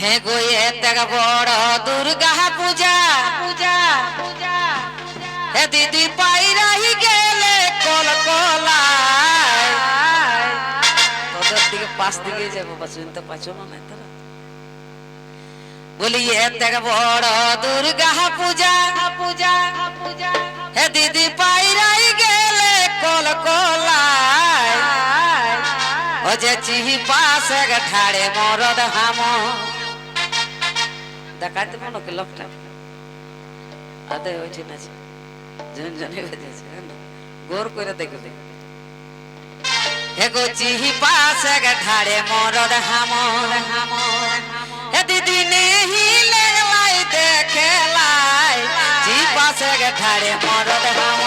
হে গো এতেক বড় দুর্গা পূজা। পূজা হে দিদি পাই রাহি গেলে কল কলায় তোদের দিকে পাশ দিকে যাব বা শুনতে পাচ্ছ না তোরা বলি এতেক বড় দুর্গা পূজা। পূজা পূজা হে দিদি পাই রাহি গেলে কল কলায় ও যে চিহি পাশে ঠাড়ে মরদ হাম। দেখাতে মনে কি লোকটা? আদে হয়েছে না জন জনে বেজেছে গোর করে দেখো দেখো। এগো চিহি পাশে ঠাড়ে মরদ হাম হাম হে দিদি নেহি লেলাই দেখেলাই জি পাশে ঠাড়ে মরদ হাম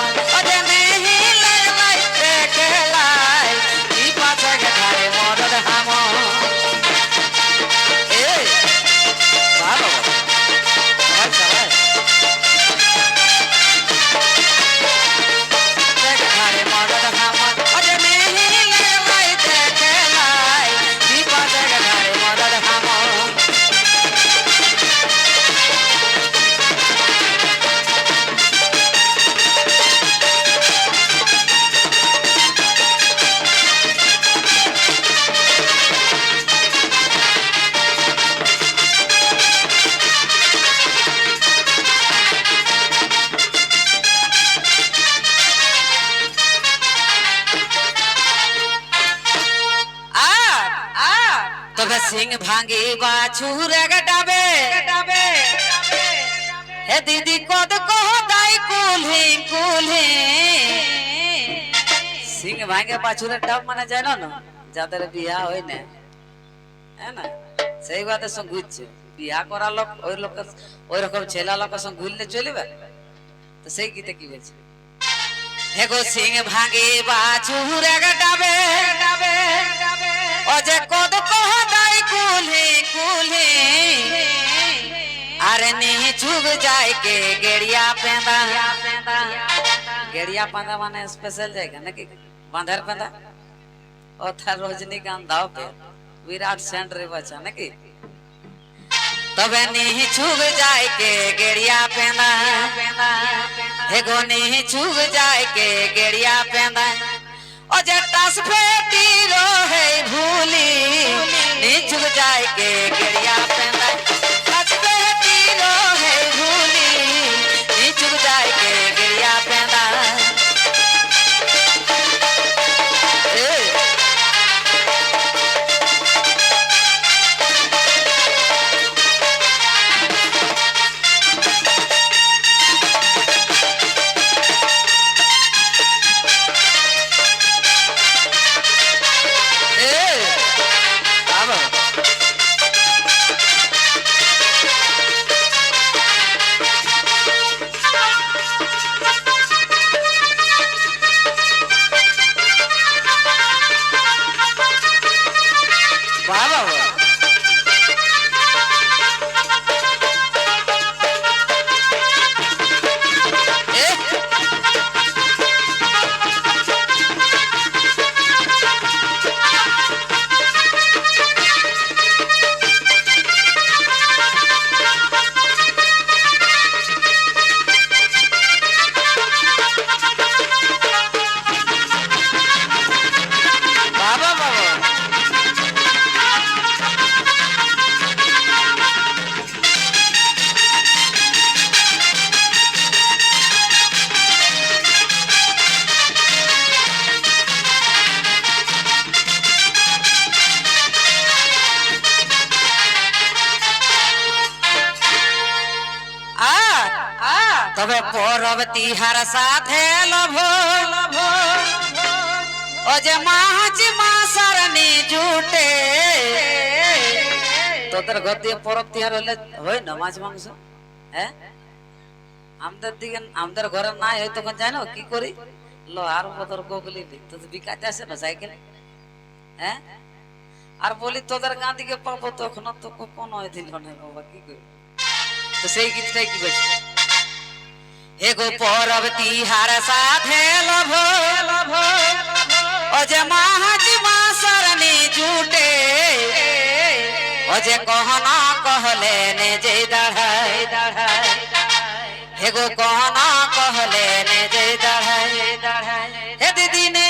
তবে সিং ভাঙ্গি বাছুর ডাবে ডাবে। হে দিদি কদ কহ দাই কুলহি কুলহি। সিং ভাঙ্গে বাছুরের ডাব মানে জানো না, যাদের বিয়া হয় না। হ্যাঁ না? সেই বাতের সঙ্গে ঘুরছে। বিয়া করা লোক ওই লোক ওই রকম ছেলা লোকের সঙ্গে ঘুরলে চলিবে? তো সেই গীতে কি বলছে? হেগো সিং ভাঙে বাছুর ডাবে ডাবে। ও যে কদ কহ দাই কুলহি কুলহি আরে নি ঝুগ যায় কে গেড়িয়া পেঁদা। গেড়িয়া পাঁদা মানে স্পেশাল জায়গা নাকি? বাঁধার পেঁদা? ও তার রজনীকান্ধাও পে বিরাট সেন্ট রে বাচ্চা নাকি? তবে নিহি ছুগ যায় কে গেড়িয়া পেঁদা হেগো নিহি ছুগ যায় কে গেড়িয়া পেঁদা ও যে টাস ফেটি রহে ভুলি নি ছুগ যায় কে গেড়িয়া পেঁদা তবে পরব তিহার সাথে লভ। ও যে মাছ মাসারনি জুটে তোদের ঘর দিয়ে পরব তিহার হলে হয় না মাছ মাংস? হ্যাঁ আমাদের দিকে, আমাদের ঘরে নাই হয় তখন জানো কি করি? লো, আর বদর গোগলি তো বিকাতে আসে না সাইকেল? হ্যাঁ আর বলি তোদের গাঁ দিকে পাবো তখন তো কোনো দিল না বাবা, কি করি? তো সেই গীতটাই কি বলছে? एगो पर्व तिहार साथे लभो अजे महाज मासरनी जूटे अजे कहना कहले ने जे दढ़ाई दढ़ाई एगो कहना कहले ने जे दढ़ाई दढ़ाई हे दीदी ने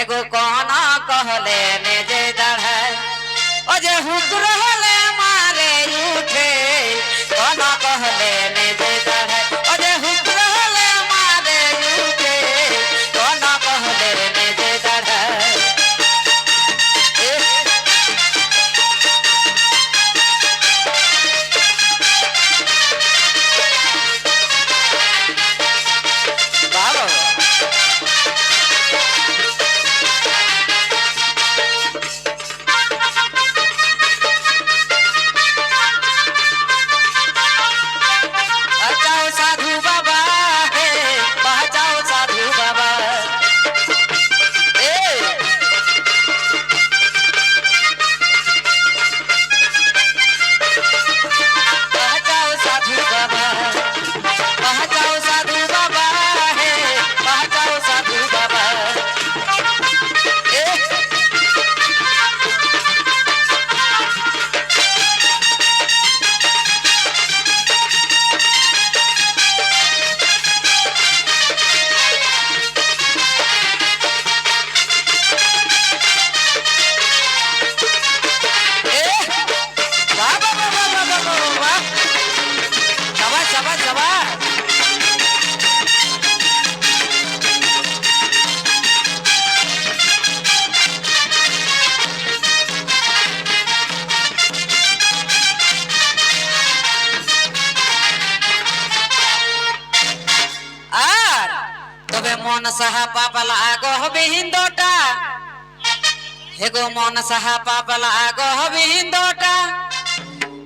एगो कहना कहले ने जे दढ़ाई अजे हुक रह মন সাহা পাপালা আগো হবে হিন্দটা। হেগো মন সাহা পাপালা আগো হবে হিন্দটা।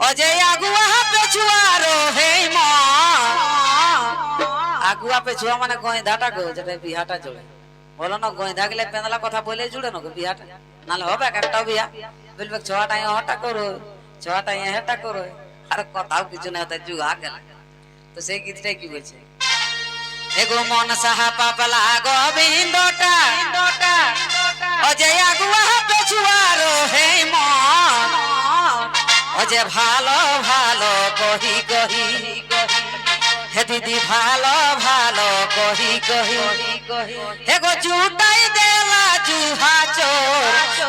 অজয় আগুয়া পেছুয়ারো হে আগুয়া পেছুয়া মানে গইধাটা গো যেটা বিহাটা জোড়ে। বলো না গইধা গেলে পেঁদলা কথা বলে জুড়ে না বিহাটা? নাহলে হবে একটা বিয়া বলবে ছটা হটা করো ছটা হেটা করো। আর কথাও কিছু না হতে যুগা গেল। তো সেই গীতটাই কি বলছে? এগো মন সাহা পাপলা গো অজয় আগুয়া পেছুয়ারো হে মন। অজে ভালো ভালো, কহি কহি। হে দিদি, ভালো ভালো, কহি কহি। হে গো চুটাই দেলা, জুহা চোর।